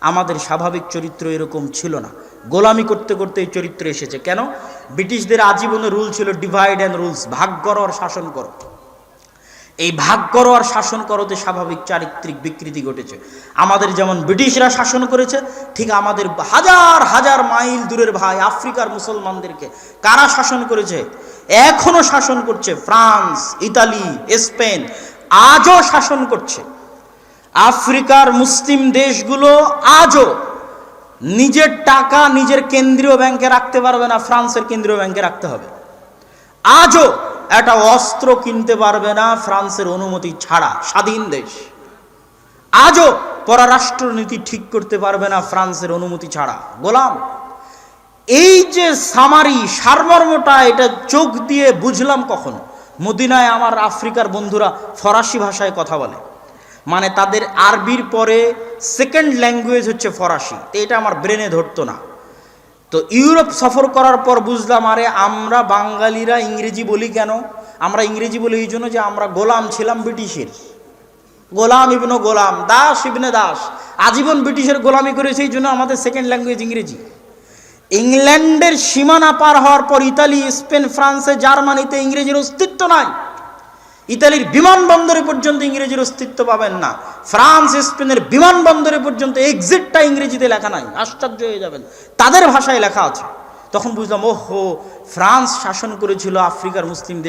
আমাদের স্বাভাবিক চরিত্র এরকম ছিল না। গোলামি করতে করতে এই চরিত্র এসেছে। কেন? ব্রিটিশদের আজীবনের রুল ছিল ডিভাইড অ্যান্ড রুলস ভাগ করো আর শাসন করো। এই ভাগ করো আর শাসন করোতে স্বাভাবিক চারিত্রিক বিকৃতি ঘটেছে। আমাদের যেমন ব্রিটিশরা শাসন করেছে, ঠিক আমাদের হাজার হাজার মাইল দূরের ভাই আফ্রিকার মুসলমানদেরকে কারা শাসন করেছে? এখনও শাসন করছে ফ্রান্স, ইতালি, স্পেন, আজও শাসন করছে। আফ্রিকার মুসলিম দেশগুলো আজও নিজের টাকা নিজের কেন্দ্রীয় ব্যাংকে রাখতে পারবে না, ফ্রান্সের কেন্দ্রীয় ব্যাংকে রাখতে হবে। আজও একটা অস্ত্র কিনতে পারবে না ফ্রান্সের অনুমতি ছাড়া স্বাধীন দেশ। আজও পররাষ্ট্রনীতি ঠিক করতে পারবে না ফ্রান্সের অনুমতি ছাড়া। গোলাম, এই যে সামারি সারমর্মটা, এটা চোখ দিয়ে বুঝলাম কখন? মদিনায় আমার আফ্রিকার বন্ধুরা ফরাসি ভাষায় কথা বলে। মানে তাদের আরবির পরে সেকেন্ড ল্যাঙ্গুয়েজ হচ্ছে ফরাসি। এটা আমার ব্রেনে ধরতো না। তো ইউরোপ সফর করার পর বুঝলাম, আরে আমরা বাঙালিরা ইংরেজি বলি কেন? আমরা ইংরেজি বলি এই জন্য যে আমরা গোলাম ছিলাম ব্রিটিশের। গোলাম ইবনো গোলাম, দাস ইবনে দাস। আজীবন ব্রিটিশের গোলামি করেছে, এই জন্য আমাদের সেকেন্ড ল্যাঙ্গুয়েজ ইংরেজি। ইংল্যান্ডের সীমানা পার হওয়ার পর ইতালি, স্পেন, ফ্রান্সে, জার্মানিতে ইংরেজির অস্তিত্ব নাই। ইতালির বিমানবন্দরে পর্যন্ত ইংরেজির অস্তিত্ব পাবেন না। ফ্রান্স, স্পেনের বিমানবন্দরে পর্যন্ত এক্সিটটা ইংরেজিতে লেখা নাই, আশ্চর্য হয়ে যাবেন। তাদের ভাষায় লেখা আছে। তখন বুঝলাম, ওহো, ফ্রান্স শাসন করেছিল আফ্রিকার মুসলিম দেশ।